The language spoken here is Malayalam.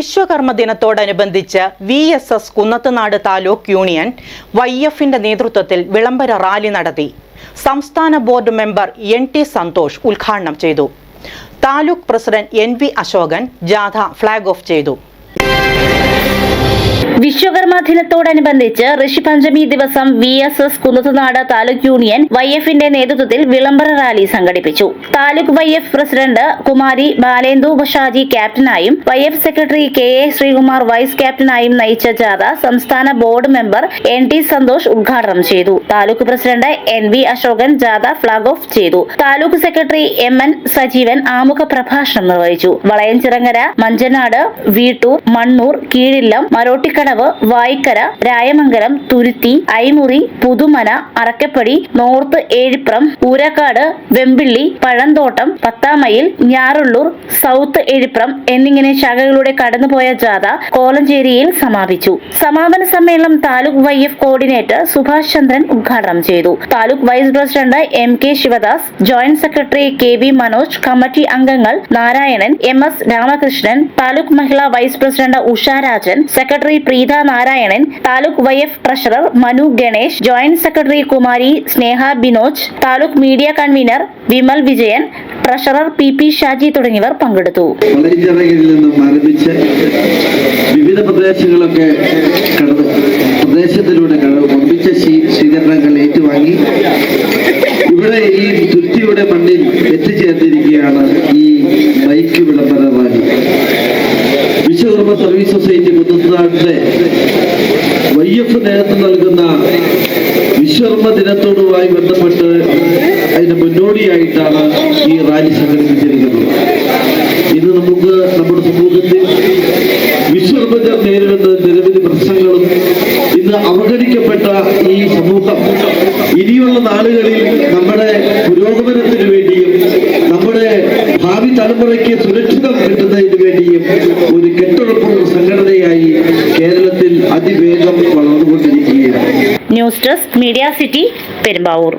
വിശ്വകർമ്മ ദിനത്തോടനുബന്ധിച്ച് V S S Kunnathunad taluk union Y എഫിന്റെ നേതൃത്വത്തിൽ വിളംബര റാലി നടത്തി. സംസ്ഥാന board member N T Santhosh ഉദ്ഘാടനം ചെയ്തു. Taluk president N V Ashokan ജാഥ ഫ്ളാഗ് ഓഫ് ചെയ്തു. വിശ്വകർമ്മ ദിനത്തോടനുബന്ധിച്ച് ഋഷിപഞ്ചമി ദിവസം V S S Kunnathunad taluk union Y എഫിന്റെ നേതൃത്വത്തിൽ വിളംബര റാലി സംഘടിപ്പിച്ചു. Taluk Y F president Kumari Balendu Bashaji ക്യാപ്റ്റനായും Y F secretary K A Sreekumar vice ക്യാപ്റ്റനായും നയിച്ച ജാഥ സംസ്ഥാന board member N T Santhosh ഉദ്ഘാടനം ചെയ്തു. Taluk president N V Ashokan ജാഥ ഫ്ളാഗ് ഓഫ് ചെയ്തു. Taluk secretary M N Sajeevan ആമുഖ പ്രഭാഷണം നിർവഹിച്ചു. വളയഞ്ചിറങ്ങര മഞ്ചനാട് വീട്ടൂർ മണ്ണൂർ കീഴില്ലം മരോട്ടിക്കടവ് വായിക്കര രായമംഗലം തുരുത്തി ഐമുറി പുതുമന അറക്കപ്പടി നോർത്ത് ഏഴിപ്രം ഊരക്കാട് വെമ്പിള്ളി പഴന്തോട്ടം പത്താമയിൽ ഞാറുള്ളൂർ സൗത്ത് ഏഴിപ്രം എന്നിങ്ങനെ ശാഖകളിലൂടെ കടന്നുപോയ ജാഥ കോലഞ്ചേരിയിൽ സമാപിച്ചു. സമാപന സമ്മേളനം taluk Y F coordinator Subhash Chandran ഉദ്ഘാടനം ചെയ്തു. Taluk vice president M K Sivadas joint secretary K V Manoj committee അംഗങ്ങൾ നാരായണൻ എം എസ് രാമകൃഷ്ണൻ താലൂക്ക് മഹിളാ vice president Usharajan secretary Preetha Narayanan taluk Y F treasurer Manu Ganesh joint secretary Kumari Sneha Binoj taluk media convener Vimal Vijayan treasurer P P Shaji തുടങ്ങിയവർ പങ്കെടുത്തു. നിന്നും വിവിധ പ്രദേശങ്ങളൊക്കെ കടന്നു പ്രദേശത്തിലൂടെ കടന്നു പമ്പിച്ച സ്വീ- സ്വീകരണങ്ങൾ ഏറ്റുവാങ്ങി. ഇവിടെ ഈ തുരുത്തിയുടെ മണ്ണിൽ എത്തിച്ചേർന്നിരിക്കുകയാണ് ഈ ബൈക്ക് വിളംബര റാലി വിശ്വകർമ്മ സർവീസ് സൊസൈറ്റി കുന്നത്തുനാട്ടിലെ വൈ എഫ് നേതൃത്വം നൽകുന്ന വിശ്വകർമ്മ ദിനത്തോടുമായി ബന്ധപ്പെട്ട് അതിന് മുന്നോടിയായിട്ടാണ് ഈ റാലി സംഘടിപ്പിച്ചിരിക്കുന്നത്. ഇന്ന് നമുക്ക് നമ്മുടെ സമൂഹത്തിൽ വിശ്വകർമ്മജർ നേരിടുന്ന നിരവധി പ്രശ്നങ്ങളും ഇന്ന് അവഗണിക്കപ്പെട്ട ഈ സമൂഹം. ഇനിയുള്ള നാളുകളിൽ നമ്മുടെ പുരോഗമനത്തിന് വേണ്ടിയും നമ്മുടെ ഭാവി തലമുറയ്ക്ക് സുരക്ഷിതം കിട്ടുന്നതിന് വേണ്ടിയും ഒരു കെട്ടുറപ്പുള്ള സംഘടനയായി കേരളത്തിൽ അതിവേഗം വളർന്നുകൊണ്ടിരിക്കുകയാണ്. News desk media city Perumbavoor.